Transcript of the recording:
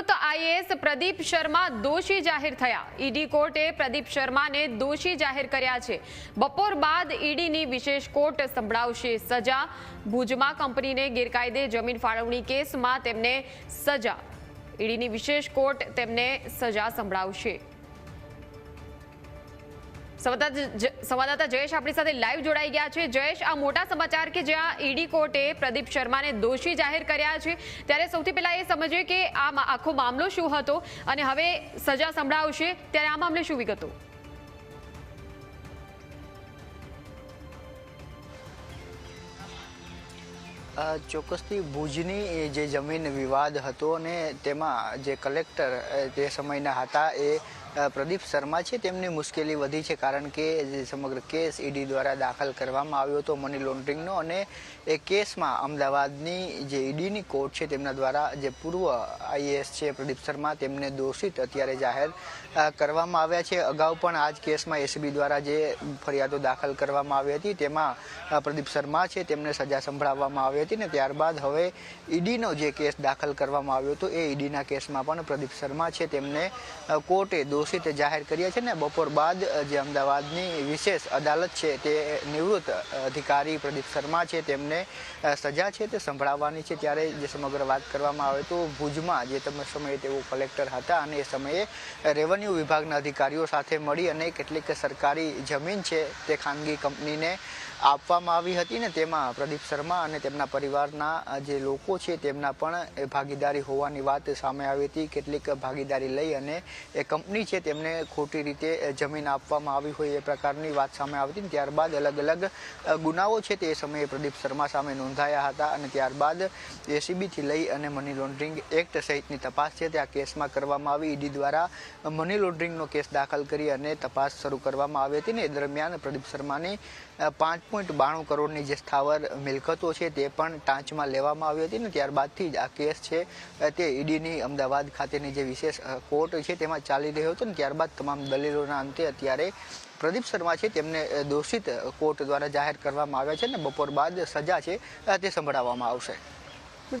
નિવૃત્ત આઈએએસ પ્રદીપ શર્મા દોષી જાહેર થયા. ઈડી કોર્ટે પ્રદીપ શર્માને દોષી જાહેર કર્યા છે. બપોર બાદ ઈડીની વિશેષ કોર્ટ સંભળાવશે સજા. ભુજમાં કંપનીને ગેરકાયદે જમીન ફાળવણી કેસમાં તેમને સજા. ઈડીની વિશેષ કોર્ટ તેમને સજા સંભળાવશે. સંવાદદાતા જયેશ આપણી સાથે લાઈવ જોડાઈ ગયા છે. જયેશ, આ મોટા સમાચાર કે જ્યાં ઈડી કોર્ટે પ્રદીપ શર્માને દોષી જાહેર કર્યા છે, ત્યારે સૌથી પહેલા એ સમજીએ કે આ આખો મામલો શું હતો અને હવે સજા સંભળાવશે, ત્યારે આ મામલે શું વિગતો? ચોક્કસથી ભુજની જે જમીન વિવાદ હતો અને તેમાં જે કલેક્ટર તે સમયના હતા એ પ્રદીપ શર્મા છે. તેમની મુશ્કેલી વધી છે કારણ કે સમગ્ર કેસ ઈડી દ્વારા દાખલ કરવામાં આવ્યો હતો મની લોન્ડરિંગનો અને એ કેસમાં અમદાવાદની જે ઈડીની કોર્ટ છે તેમના દ્વારા જે પૂર્વ આઈએએસ છે પ્રદીપ શર્મા તેમને દોષિત અત્યારે જાહેર કરવામાં આવ્યા છે. અગાઉ પણ આ જ કેસમાં એસીબી દ્વારા જે ફરિયાદો દાખલ કરવામાં આવી હતી તેમાં પ્રદીપ શર્મા છે તેમને સજા સંભળાવવામાં આવી હતી ને ત્યારબાદ હવે ઈડીનો જે કેસ દાખલ કરવામાં આવ્યો હતો એ ઈડીના કેસમાં પણ પ્રદીપ શર્મા છે. તેમને કોર્ટે કોર્ટે દોષિત જાહેર કર્યા છે ને, બપોર બાદ જે અમદાવાદની વિશેષ અદાલત છે તે નિવૃત્ત અધિકારી પ્રદીપ શર્મા છે તેમને સજા છે તે સંભળાવવાની છે. ત્યારે જે સમગ્ર વાત કરવામાં આવે તો ભુજમાં જે તમે સમયે તેઓ કલેક્ટર હતા અને એ સમયે રેવન્યુ વિભાગના અધિકારીઓ સાથે મળી અને કેટલીક સરકારી જમીન છે તે ખાનગી કંપનીને આપવામાં આવી હતી ને, તેમાં પ્રદીપ શર્મા અને તેમના પરિવારના જે લોકો છે તેમના પણ ભાગીદારી હોવાની વાત સામે આવી હતી. કેટલીક ભાગીદારી લઈ અને એ કંપની છે, તેમને ખોટી રીતે જમીન આપવામાં આવી હોય એ પ્રકારની વાત સામે આવી હતી ત્યારબાદ અલગ અલગ ગુનાઓ છે તે સમયે પ્રદીપ શર્મા સામે નોંધાયા હતા અને ત્યારબાદ એસીબીથી લઈ અને મની લોન્ડરિંગ એક્ટ સહિતની તપાસ છે. તે આ કેસમાં કરવામાં આવી. ઈડી દ્વારા મની લોન્ડરિંગનો કેસ દાખલ કરી અને તપાસ શરૂ કરવામાં આવી હતી ને એ દરમિયાન પ્રદીપ શર્માની પાંચ પોઈન્ટ બાણું કરોડની જે સ્થાવર મિલકતો છે તે પણ ટાંચમાં લેવામાં આવી હતી ને ત્યારબાદથી જ આ કેસ છે તે ઈડીની અમદાવાદ ખાતેની જે વિશેષ કોર્ટ છે તેમાં ચાલી રહ્યો હતો ને ત્યારબાદ તમામ દલીલોના અંતે અત્યારે પ્રદીપ શર્મા છે તેમને દોષિત કોર્ટ દ્વારા જાહેર કરવામાં આવ્યા છે ને બપોર બાદ સજા છે તે સંભળાવવામાં આવશે.